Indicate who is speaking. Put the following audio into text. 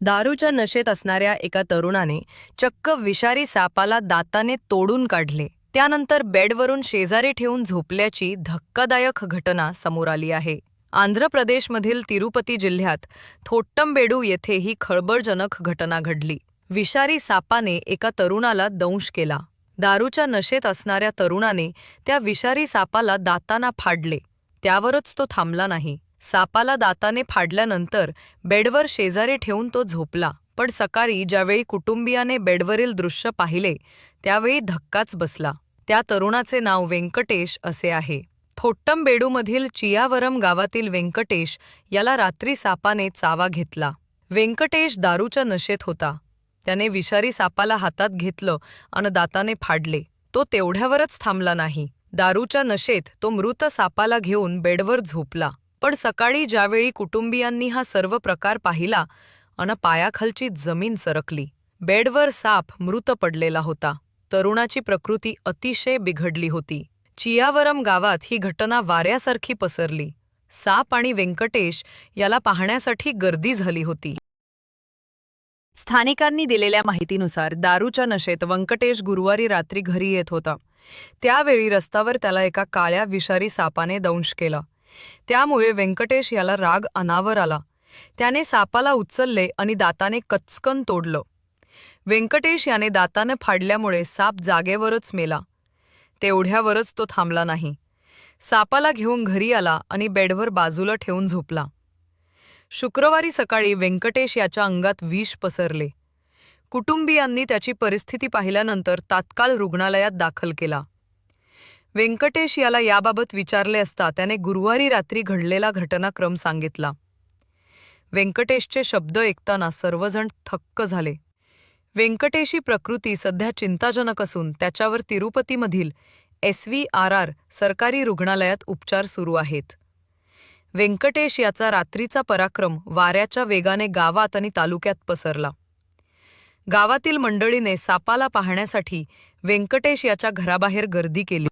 Speaker 1: दारूच्या नशेत असणाऱ्या एका तरुणाने चक्क विषारी सापाला दाताने तोडून काढले. त्यानंतर बेडवरून शेजारी ठेवून झोपल्याची धक्कादायक घटना समोर आली आहे. आंध्र प्रदेशमधील तिरुपती जिल्ह्यात थोट्टंबेडू येथे ही खळबळजनक घटना घडली. विषारी सापाने एका तरुणाला दंश केला. दारूच्या नशेत असणाऱ्या तरुणाने त्या विषारी सापाला दाताना फाडले. त्यावरच तो थांबला नाही. सापाला दाताने फाडल्यानंतर बेडवर शेजारी ठेवून तो झोपला. पण सकाळी ज्यावेळी कुटुंबियाने बेडवरील दृश्य पाहिले त्यावेळी धक्काच बसला. त्या तरुणाचे नाव व्यंकटेश असे आहे. थोट्टमबेडूमधील चियावरम गावातील व्यंकटेश याला रात्री सापाने चावा घेतला. व्यंकटेश दारूच्या नशेत होता. त्याने विषारी सापाला हातात घेतलं आणि दाताने फाडले. तो तेवढ्यावरच थांबला नाही. दारूच्या नशेत तो मृत सापाला घेऊन बेडवर झोपला. पण सकाळी ज्यावेळी कुटुंबियांनी हा सर्व प्रकार पाहिला अन पायाखालची जमीन सरकली. बेडवर साप मृत पडलेला होता. तरुणाची प्रकृती अतिशय बिघडली होती. चियावरम गावात ही घटना वाऱ्यासारखी पसरली. साप आणि व्यंकटेश याला पाहण्यासाठी गर्दी झाली होती. स्थानिकांनी दिलेल्या माहितीनुसार दारूच्या नशेत व्यंकटेश गुरुवारी रात्री घरी येत होता. त्यावेळी रस्त्यावर त्याला एका काळ्या विषारी सापाने दंश केला. त्यामुळे व्यंकटेश याला राग अनावर आला. त्याने सापाला उचलले आणि दाताने कचकन तोडलं. व्यंकटेश याने दातानं फाडल्यामुळे साप जागेवरच मेला. तेवढ्यावरच तो थांबला नाही. सापाला घेऊन घरी आला आणि बेडवर बाजूला ठेवून झोपला. शुक्रवारी सकाळी व्यंकटेश याच्या अंगात विष पसरले. कुटुंबियांनी त्याची परिस्थिती पाहिल्यानंतर तात्काळ रुग्णालयात दाखल केला. व्यंकटेश याला याबाबत विचारले असता त्याने गुरुवारी रात्री घडलेला घटनाक्रम सांगितला. व्यंकटेशचे शब्द ऐकताना सर्वजण थक्क झाले. व्यंकटेशी प्रकृती सध्या चिंताजनक असून त्याच्यावर तिरुपतीमधील एस व्ही आर आर सरकारी रुग्णालयात उपचार सुरू आहेत. व्यंकटेश याचा रात्रीचा पराक्रम वाऱ्याच्या वेगाने गावात आणि तालुक्यात पसरला. गावातील मंडळीने सापाला पाहण्यासाठी व्यंकटेश याच्या घराबाहेर गर्दी केली.